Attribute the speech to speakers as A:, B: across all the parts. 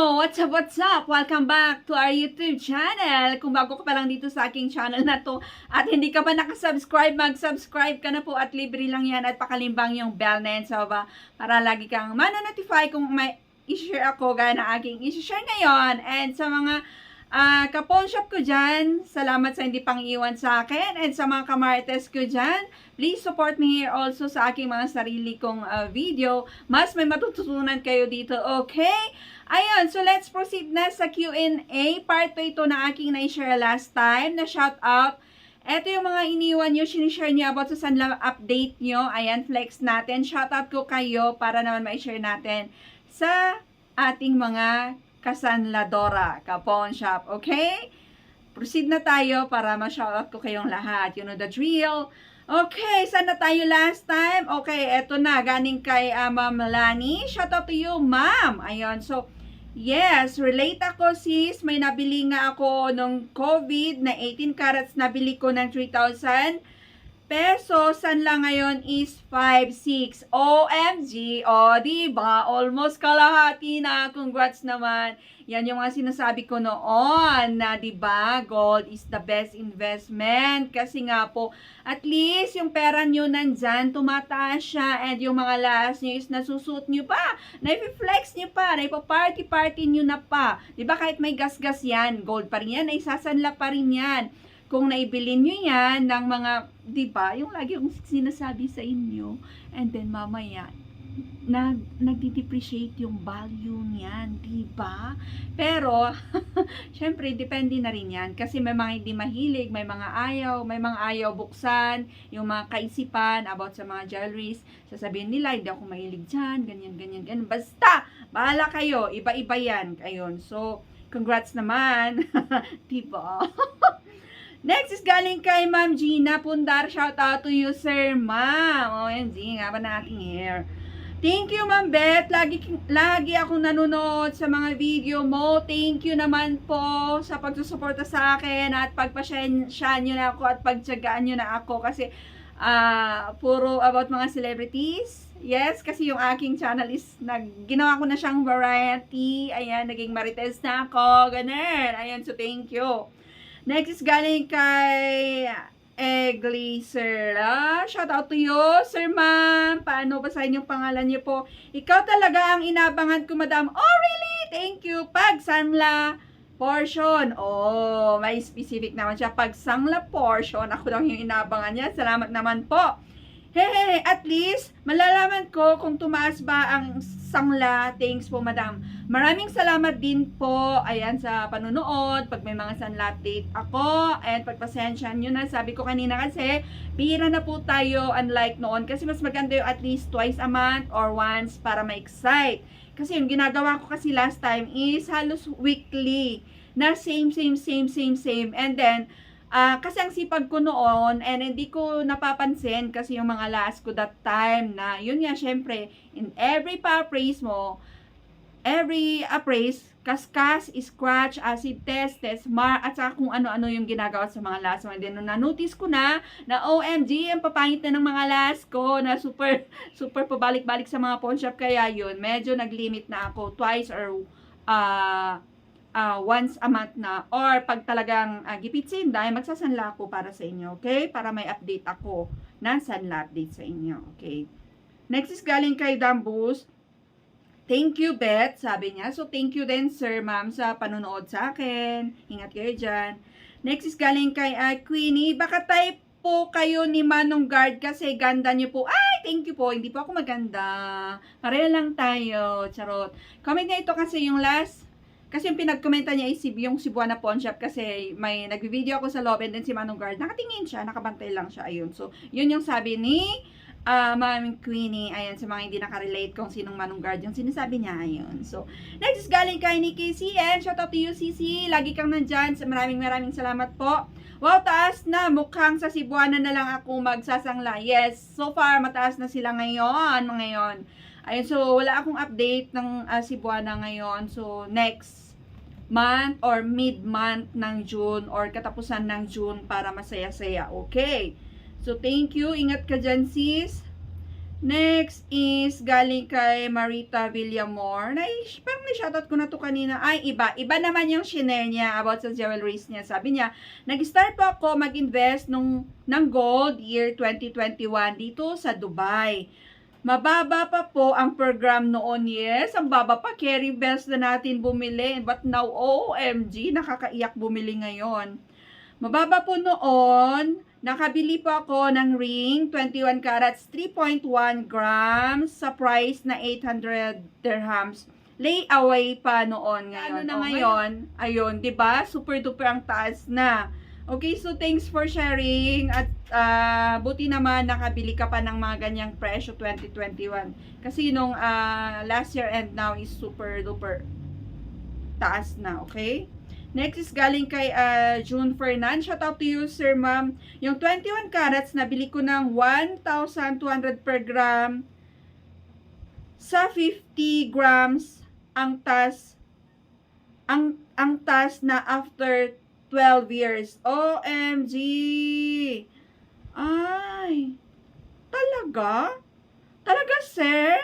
A: What's up, what's up? Welcome back to our YouTube channel. Kung bago ka pa lang dito sa aking channel na to at hindi ka pa nakasubscribe, mag-subscribe ka na po at libre lang yan at pakalimbang yung bell na yan sa baba para lagi kang mananotify kung may i-share ako gaya ng aking i-share ngayon. And sa mga uh, kapon shop ko dyan, salamat sa hindi pang iwan sa akin. And sa mga kamarites ko dyan, please support me here also sa aking mga sarili kong uh, video. Mas may matututunan kayo dito, okay? Ayun, so let's proceed na sa Q&A. Part 2 ito na aking na-share last time na shout out. Ito yung mga iniwan nyo, sinishare nyo about sa Sanla update nyo. Ayan, flex natin. Shout out ko kayo para naman ma-share natin sa ating mga kasanladora, kapon shop. Okay? Proceed na tayo para ma-shoutout ko kayong lahat. You know the drill. Okay, saan na tayo last time? Okay, eto na. Ganing kay uh, Ma'am Lani. Shoutout to you, Ma'am. Ayun, so, yes, relate ako sis. May nabili nga ako nung COVID na 18 carats. Nabili ko ng 3,000 pesos. San lang ngayon is 5,600. OMG! O, diba? Almost kalahati na. Congrats naman. Yan yung mga sinasabi ko noon na 'di ba gold is the best investment kasi nga po at least yung pera nyo nandyan tumataas siya and yung mga last nyo is nasusuot nyo pa na-flex nyo pa na party nyo na pa 'di ba kahit may gas-gas yan gold pa rin yan naisasanla pa rin yan kung naibilin nyo yan ng mga, di ba, yung lagi kong sinasabi sa inyo, and then mamaya, nag nagdi-depreciate yung value niyan, 'di ba? Pero syempre depende na rin 'yan kasi may mga hindi mahilig, may mga ayaw, may mga ayaw buksan, yung mga kaisipan about sa mga jewelries. Sasabihin nila, hindi ako mahilig diyan, ganyan ganyan ganyan. Basta, bahala kayo, iba-iba 'yan. Ayun. So, congrats naman. 'Di ba? Next is galing kay Ma'am Gina Pundar. Shout out to you, sir, ma'am. OMG, nga ba nating hair. Thank you, Ma'am Beth. Lagi, lagi akong nanonood sa mga video mo. Thank you naman po sa pagsusuporta sa akin at pagpasensya nyo na ako at pagtsagaan nyo na ako kasi uh, puro about mga celebrities. Yes, kasi yung aking channel is nag, ginawa ko na siyang variety. Ayan, naging marites na ako. Ganun. Ayan, so thank you. Next is galing kay Egli, sir. Shout out to you, sir ma'am. Paano basahin yung pangalan niyo po? Ikaw talaga ang inabangan ko, madam. Oh, really? Thank you. Pag sanla portion. Oh, may specific naman siya. Pag sangla portion, ako daw yung inabangan niya. Salamat naman po. Hey, at least, malalaman ko kung tumaas ba ang sangla. Thanks po, madam. Maraming salamat din po, ayan, sa panunood. Pag may mga sangla update ako, and pagpasensya nyo na, sabi ko kanina kasi, pira na po tayo, unlike noon. Kasi mas maganda yung at least twice a month or once para ma-excite. Kasi yung ginagawa ko kasi last time is halos weekly na same, same, same, same, same. And then, Uh, kasi ang sipag ko noon and hindi ko napapansin kasi yung mga last ko that time na yun nga syempre in every pa-appraise mo every appraise kaskas, scratch, acid test, test mar at saka kung ano-ano yung ginagawa sa mga last mo. And then, na-notice ko na, na OMG, ang papangit na ng mga last ko, na super, super pabalik-balik sa mga pawn shop. Kaya yun, medyo nag-limit na ako twice or uh, uh, once a month na or pag talagang uh, gipitsin dahil magsasanla ako para sa inyo, okay? Para may update ako na sanla update sa inyo, okay? Next is galing kay Dambus. Thank you, Beth, sabi niya. So, thank you din, sir, ma'am, sa panonood sa akin. Ingat kayo dyan. Next is galing kay uh, Queenie. Baka type po kayo ni Manong Guard kasi ganda niyo po. Ay, thank you po. Hindi po ako maganda. Pareho lang tayo. Charot. Comment niya ito kasi yung last kasi yung pinagkomenta niya is yung Cebuana Pawn Shop kasi may nagvi-video ako sa loob and then si Manong Guard, nakatingin siya, nakabantay lang siya, ayun. So, yun yung sabi ni uh, Ma'am Queenie, ayan, sa mga hindi nakarelate kung sinong Manong Guard, yung sinasabi niya, ayun. So, next is galing kay Nikki CN, shout out to you, CC, lagi kang nandyan, maraming maraming salamat po. Wow, taas na, mukhang sa Cebuana na lang ako magsasangla. Yes, so far, mataas na sila ngayon, ngayon. Ayun, so wala akong update ng uh, Cebuana ngayon. So next month or mid-month ng June or katapusan ng June para masaya-saya. Okay. So thank you. Ingat ka dyan sis. Next is galing kay Marita Villamor. Na, parang na-shoutout ko na to kanina. Ay, iba. Iba naman yung shinare niya about sa jewelries niya. Sabi niya, nag-start po ako mag-invest nung, ng gold year 2021 dito sa Dubai. Mababa pa po ang program noon. Yes, ang baba pa. Carry bells na natin bumili. But now, OMG, nakakaiyak bumili ngayon. Mababa po noon. Nakabili po ako ng ring, 21 carats, 3.1 grams, sa price na 800 dirhams. Layaway pa noon ngayon. Ano na
B: Oh,
A: ngayon? Ayun, 'di ba? Super duper ang taas na. Okay, so thanks for sharing at ah, buti naman nakabili ka pa ng mga ganyang presyo 2021. Kasi nung ah, last year and now is super duper taas na, okay? Next is galing kay ah, June Fernan. Shout out to you, sir, ma'am. Yung 21 carats, nabili ko ng 1,200 per gram. Sa 50 grams, ang tas, ang, ang tas na after 12 years. OMG! Ay! Talaga? Talaga, sir?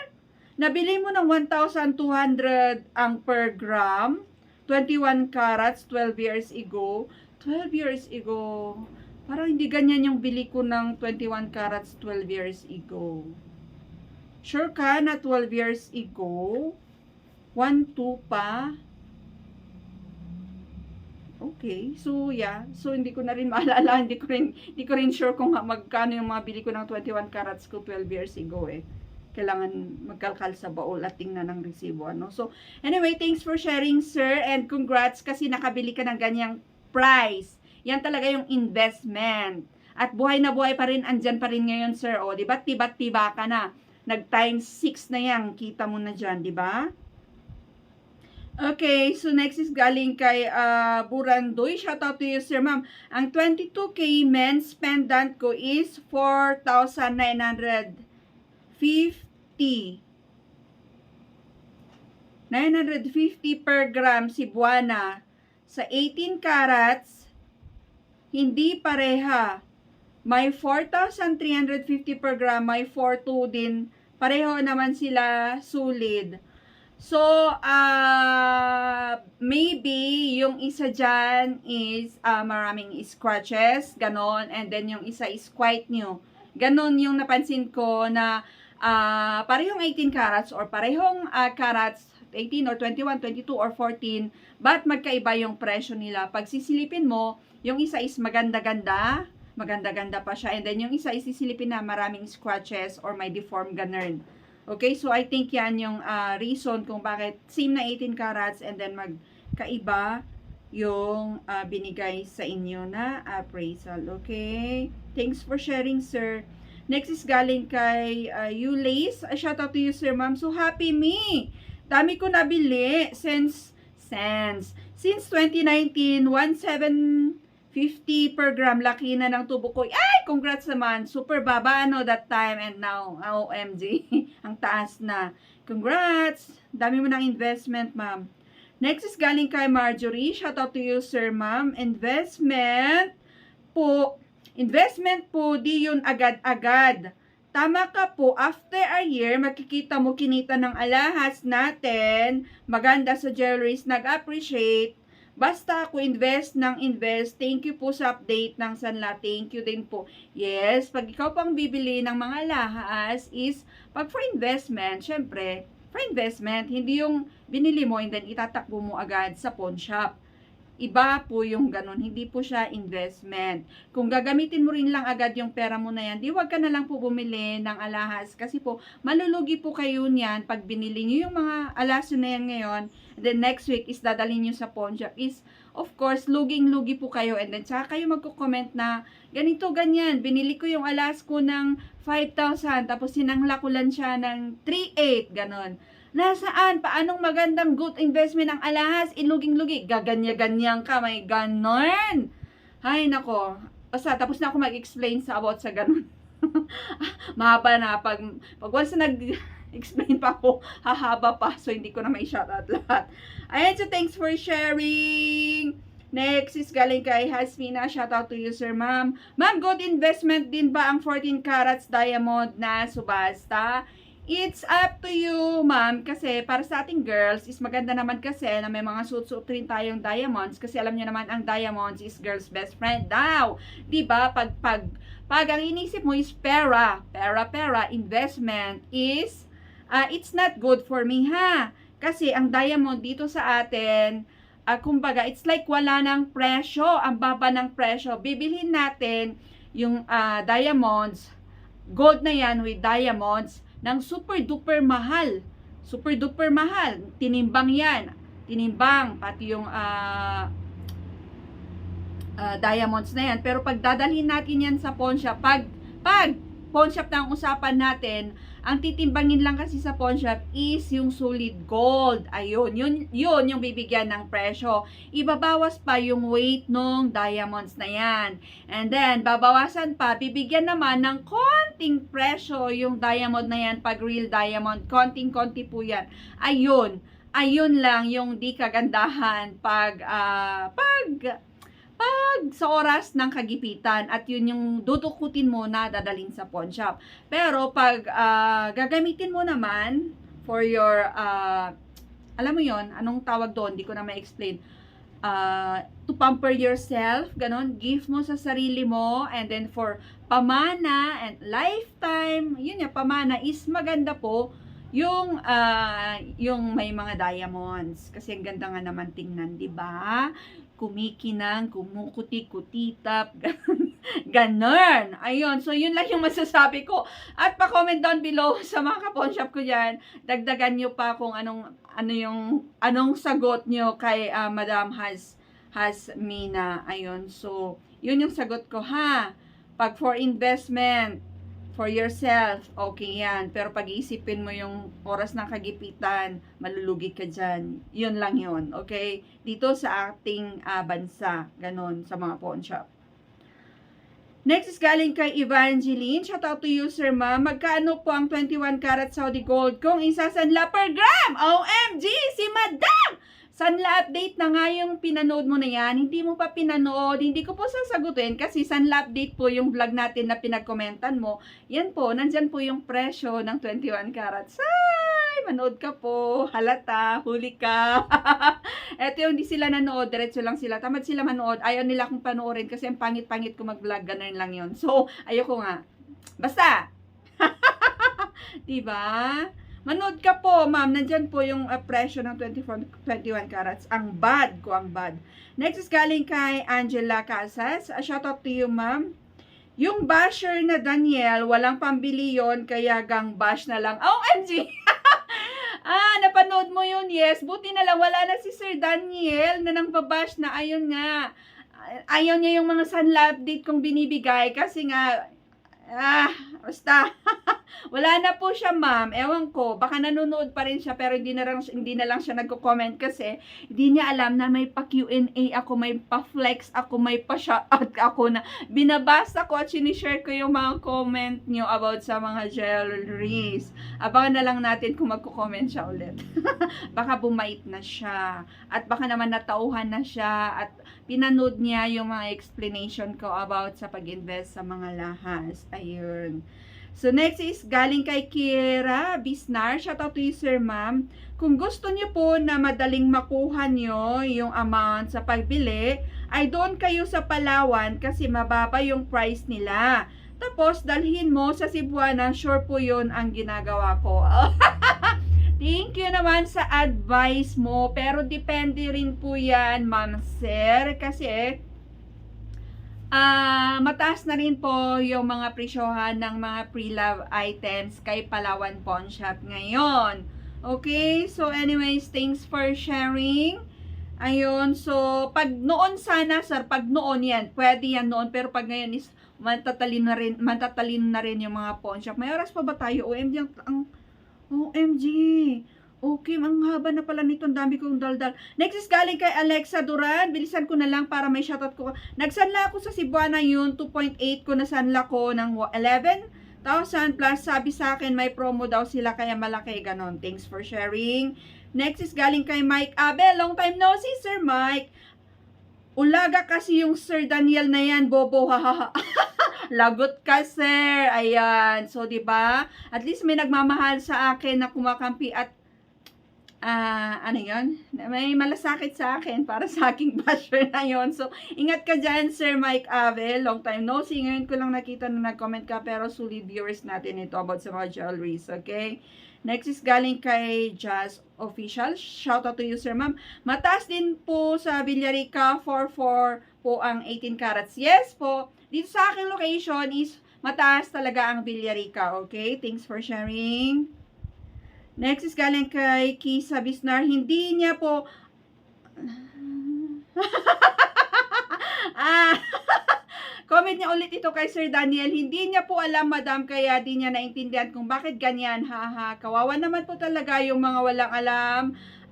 A: Nabili mo ng 1,200 ang per gram? 21 carats 12 years ago. 12 years ago. Parang hindi ganyan yung bili ko ng 21 carats 12 years ago. Sure ka na 12 years ago? 1, 2 pa? Okay. So, yeah. So, hindi ko na rin maalala. Hindi ko rin, hindi ko rin sure kung magkano yung mga bili ko ng 21 carats ko 12 years ago eh kailangan magkalkal sa baul at tingnan ng resibo. Ano? So, anyway, thanks for sharing, sir. And congrats kasi nakabili ka ng ganyang price. Yan talaga yung investment. At buhay na buhay pa rin, andyan pa rin ngayon, sir. O, di ba? Tiba-tiba ka na. Nag times 6 na yan. Kita mo na dyan, di ba? Okay, so next is galing kay uh, Burandoy. Shout out to you, sir, ma'am. Ang 22K men's pendant ko is 4,950 950 per gram Cebuana. Sa 18 carats hindi pareha. May 4,350 per gram may 4,2 din. Pareho naman sila solid so uh, maybe yung isa dyan is uh, maraming scratches ganon and then yung isa is quite new. Ganon yung napansin ko na uh, parehong 18 carats or parehong uh, carats 18 or 21, 22 or 14 but magkaiba yung presyo nila. Pag sisilipin mo yung isa is maganda-ganda maganda-ganda pa siya and then yung isa is sisilipin na maraming scratches or may deform ganun okay so I think yan yung uh, reason kung bakit same na 18 carats and then magkaiba yung uh, binigay sa inyo na appraisal okay thanks for sharing sir Next is galing kay uh, Ulace. Uh, shout out to you, sir, ma'am. So happy me. Dami ko nabili since since since 2019, 1750 per gram laki na ng tubo ko. Ay, congrats naman. Super baba no that time and now, OMG. Ang taas na. Congrats. Dami mo ng investment, ma'am. Next is galing kay Marjorie. Shout out to you, sir, ma'am. Investment po Investment po, di yun agad-agad. Tama ka po, after a year, makikita mo kinita ng alahas natin, maganda sa jewelries, nag-appreciate. Basta ako invest ng invest. Thank you po sa update ng Sanla. Thank you din po. Yes, pag ikaw pang bibili ng mga alahas is, pag for investment, syempre, for investment, hindi yung binili mo and then itatakbo mo agad sa pawn shop. Iba po yung ganun, hindi po siya investment. Kung gagamitin mo rin lang agad yung pera mo na yan, di wag ka na lang po bumili ng alahas. Kasi po malulugi po kayo niyan pag binili nyo yung mga alahas na yan ngayon, then next week is dadalhin nyo sa pawn shop. Is of course, luging-lugi po kayo. And then saka kayo magko-comment na ganito, ganyan, binili ko yung alas ko ng 5,000 tapos sinangla ko lang siya ng 3,800, ganon. Nasaan? Paanong magandang good investment ang alahas? Iluging-lugi. Gaganya-ganyang ka. May ganon. Hay, nako. Basta, tapos na ako mag-explain sa about sa ganon. Mahaba na. Pag, pag once na nag-explain pa ako, hahaba pa. So, hindi ko na may shoutout lahat. Ayan, so thanks for sharing. Next is galing kay Hasmina. Shout out to you, sir, ma'am. Ma'am, good investment din ba ang 14 carats diamond na subasta? It's up to you, ma'am. Kasi para sa ating girls, is maganda naman kasi na may mga suit-suit rin tayong diamonds. Kasi alam niyo naman, ang diamonds is girl's best friend daw. ba Pag, pag, pag ang inisip mo is pera, pera, pera, investment is, ah, it's not good for me, ha? Kasi ang diamond dito sa atin, ah, kumbaga, it's like wala ng presyo, ang baba ng presyo. Bibilhin natin yung ah, diamonds, gold na yan with diamonds, ng super duper mahal. Super duper mahal. Tinimbang yan. Tinimbang, pati yung ah, ah, diamonds na yan. Pero pag dadalhin natin yan sa pawn shop, pag, pag pawn shop na ang usapan natin, ang titimbangin lang kasi sa pawn shop is yung solid gold. Ayun, yun, yun yung bibigyan ng presyo. Ibabawas pa yung weight ng diamonds na yan. And then, babawasan pa, bibigyan naman ng konting presyo yung diamond na yan pag real diamond. Konting-konti po yan. Ayun, ayun lang yung di kagandahan pag, ah, pag, pag sa oras ng kagipitan at yun yung dudukutin mo na dadalhin sa pawn shop. Pero pag ah, gagamitin mo naman for your ah, alam mo yon anong tawag doon? Hindi ko na ma-explain. Ah, to pamper yourself, ganon, gift mo sa sarili mo and then for pamana and lifetime, yun ya pamana is maganda po yung ah, yung may mga diamonds kasi ang ganda nga naman tingnan, 'di ba? Kumikinang, kumukuti, kutitap, ganon. Ayun, so yun lang yung masasabi ko. At pa-comment down below sa mga kapon shop ko diyan. Dagdagan nyo pa kung anong ano yung anong sagot nyo kay ah, Madam Has Has Mina. Ayun, so yun yung sagot ko ha. Pag for investment, for yourself, okay yan. Pero pag-iisipin mo yung oras ng kagipitan, malulugi ka dyan. Yun lang yun, okay? Dito sa ating ah, bansa, ganon, sa mga pawn shop. Next is galing kay Evangeline. Shout out to you, Sir Ma. Magkano po ang 21 karat Saudi gold kung isasanla per gram? OMG! Si Madam! Sanla update na nga yung pinanood mo na yan. Hindi mo pa pinanood. Hindi ko po sasagutin kasi Sanla update po yung vlog natin na pinagkomentan mo. Yan po, nandyan po yung presyo ng 21 carats. Ay, manood ka po. Halata, huli ka. Eto yung hindi sila nanood, diretso lang sila. Tamad sila manood. Ayaw nila akong panoorin kasi ang pangit-pangit ko mag-vlog. Ganun lang yun. So, ayoko nga. Basta. diba? Manood ka po, ma'am. Nandyan po yung uh, presyo ng 24, 21 carats. Ang bad ko, ang bad. Next is galing kay Angela Casas. A shout out to you, ma'am. Yung basher na Daniel, walang pambili yon kaya gang bash na lang. OMG! ah, napanood mo yun, yes. Buti na lang, wala na si Sir Daniel na nang babash na. Ayun nga. Ayaw niya yung mga sunlab update kong binibigay kasi nga, ah, basta. Wala na po siya, ma'am. Ewan ko, baka nanonood pa rin siya pero hindi na lang, hindi na lang siya nagko-comment kasi hindi niya alam na may pa Q&A ako, may pa-flex ako, may pa-shoutout ako na binabasa ko at sinishare ko yung mga comment niyo about sa mga jewelries. Abangan na lang natin kung magko-comment siya ulit. baka bumait na siya at baka naman natauhan na siya at pinanood niya yung mga explanation ko about sa pag-invest sa mga lahas. Ayun. So, next is galing kay Kira Bisnar. Shout out to you, sir, ma'am. Kung gusto niyo po na madaling makuha niyo yung amount sa pagbili, ay doon kayo sa Palawan kasi mababa yung price nila. Tapos, dalhin mo sa Cebuana. Sure po yun ang ginagawa ko. Thank you naman sa advice mo. Pero depende rin po yan, ma'am, sir. Kasi, Ah, mataas na rin po yung mga presyohan ng mga pre-love items kay Palawan Pawn Shop ngayon. Okay? So anyways, thanks for sharing. Ayun, so pag noon sana sir, pag noon yan, pwede yan noon, pero pag ngayon is matatalin na rin, matatalin na rin yung mga pawn shop. May oras pa ba tayo? OMG, ang, ang OMG. Okay, ang haba na pala nito. Ang dami kong daldal. Next is galing kay Alexa Duran. Bilisan ko na lang para may shoutout ko. Nagsanla ako sa Cebuana yun. 2.8 ko na sanla ko ng 11,000 plus. Sabi sa akin may promo daw sila kaya malaki. Ganon. Thanks for sharing. Next is galing kay Mike Abel. Long time no see, Sir Mike. Ulaga kasi yung Sir Daniel na yan, bobo, hahaha. Lagot ka, sir. Ayan. So, di ba? At least may nagmamahal sa akin na kumakampi at ah ano yon May malasakit sa akin para sa aking basher na yon So, ingat ka dyan, Sir Mike Ave. Long time no see. Ngayon ko lang nakita na nag-comment ka pero solid viewers natin ito about sa mga jewelries. Okay? Next is galing kay Jazz Official. Shout out to you, Sir Ma'am. Mataas din po sa Villarica 44 po ang 18 carats. Yes po. Dito sa aking location is mataas talaga ang Villarica. Okay? Thanks for sharing. Next is galing kay Kisa Bisnar. Hindi niya po... ah, comment niya ulit ito kay Sir Daniel. Hindi niya po alam, madam, kaya di niya naintindihan kung bakit ganyan. Haha, kawawa naman po talaga yung mga walang alam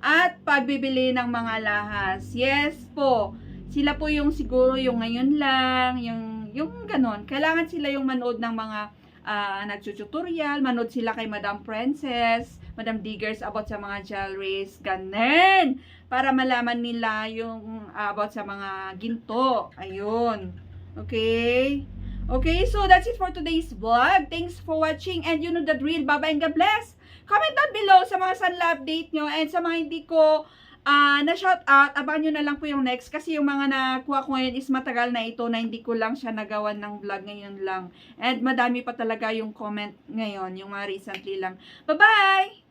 A: at pagbibili ng mga lahas. Yes po. Sila po yung siguro yung ngayon lang, yung, yung ganon. Kailangan sila yung manood ng mga uh, nagtututorial, manood sila kay Madam Princess, Madam Diggers about sa mga jewelries, ganun. Para malaman nila yung uh, about sa mga ginto. Ayun. Okay? Okay, so that's it for today's vlog. Thanks for watching and you know the drill. Bye-bye and God bless. Comment down below sa mga sunla update nyo and sa mga hindi ko Ah, na shout out, abangan nyo na lang po yung next kasi yung mga nakuha ko ngayon is matagal na ito na hindi ko lang siya nagawan ng vlog ngayon lang. And madami pa talaga yung comment ngayon, yung mga recently lang. Bye-bye!